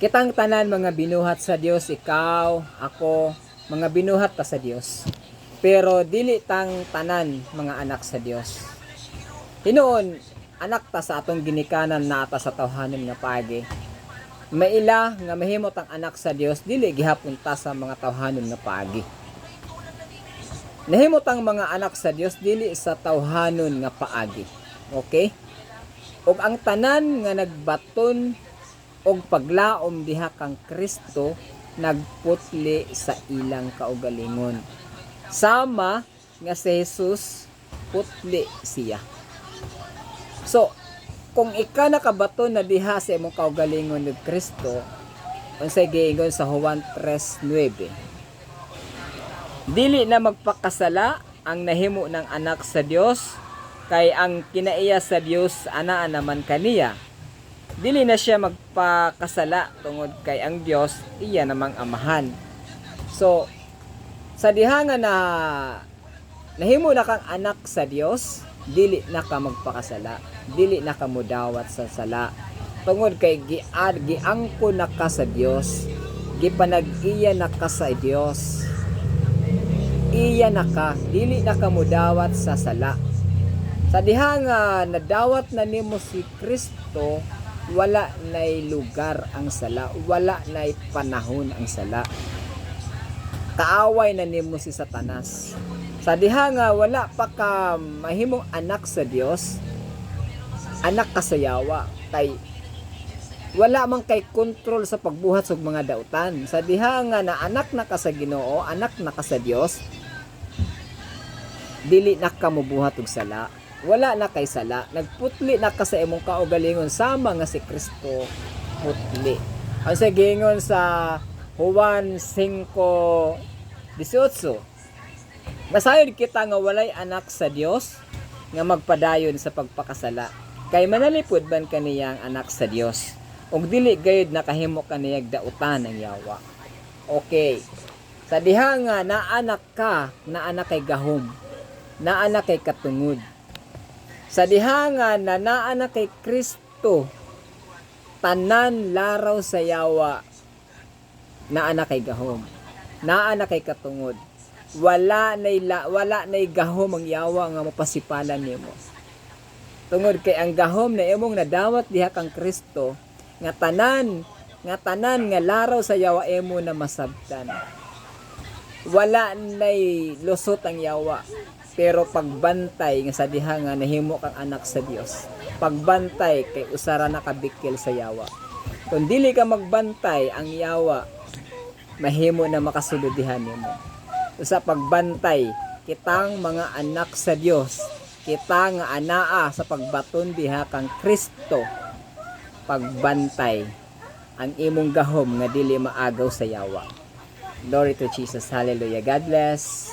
Kitang tanan mga binuhat sa Dios, ikaw, ako, mga binuhat ta sa Dios. Pero dili tang tanan mga anak sa Dios. Hinuon, anak ta sa atong ginikanan na ata sa tawhanon nga pagi. Maila nga mahimot ang anak sa Dios dili gihapon ta sa mga tawhanon nga pagi. Nahimot ang mga anak sa Dios dili sa tawhanon nga paagi. Okay? Og ang tanan nga nagbaton og paglaom diha kang Kristo nagputli sa ilang kaugalingon. Sama nga si Jesus putli siya. So, kung ika nakabato na diha sa imong kaugalingon ni Kristo, unsay giingon sa Juan 3:9. Dili na magpakasala ang nahimo ng anak sa Dios kay ang kinaiya sa Dios ana naman kaniya. Dili na siya magpakasala tungod kay ang Dios iya namang amahan. So sa diha nga na nahimo na kang anak sa Dios, dili na ka magpakasala, dili na ka mudawat sa sala. Tungod kay giad giangko na ka sa Dios, gipanag-iya na ka sa Dios. Iya na ka, dili na ka mudawat sa sala. Sa diha nga nadawat na nimo si Kristo, wala nay lugar ang sala, wala nay panahon ang sala. Kaaway na nimo si Satanas. Sa diha nga wala pa ka mahimong anak sa Dios, anak ka sa yawa, kay wala man kay kontrol sa pagbuhat sa mga dautan. Sa diha nga na anak na ka sa Ginoo, anak na ka sa Dios, dili na ka mobuhat og sala. Wala na kay sala. Nagputli na ka sa imong kaugalingon sama nga si Kristo putli. Ang sa sa Juan 5:18. Masayod kita nga walay anak sa Dios nga magpadayon sa pagpakasala. Kay manalipod ban kaniya ang anak sa Dios. Ug dili gayud nakahimo kaniyag dautan ang yawa. Okay. Sa diha nga naanak ka, naanak kay gahom, naanak kay katungod. Sa diha nga na naanak kay Kristo, tanan laraw sa yawa, naanak kay gahom, naanak kay katungod. Wala nay la, wala nay gahom ang yawa nga mapasipalan nimo. Tungod kay ang gahom na imong nadawat diha kang Kristo, nga tanan, nga tanan nga laraw sa yawa imo na masabtan. Wala nay lusot ang yawa pero pagbantay nga sa diha nga nahimo kang anak sa Dios pagbantay kay usara na kabikil sa yawa kung dili ka magbantay ang yawa mahimo na makasulod diha nimo sa pagbantay kitang mga anak sa Dios kita nga anaa sa pagbaton diha kang Kristo pagbantay ang imong gahom nga dili maagaw sa yawa Glory to Jesus. Hallelujah. God bless.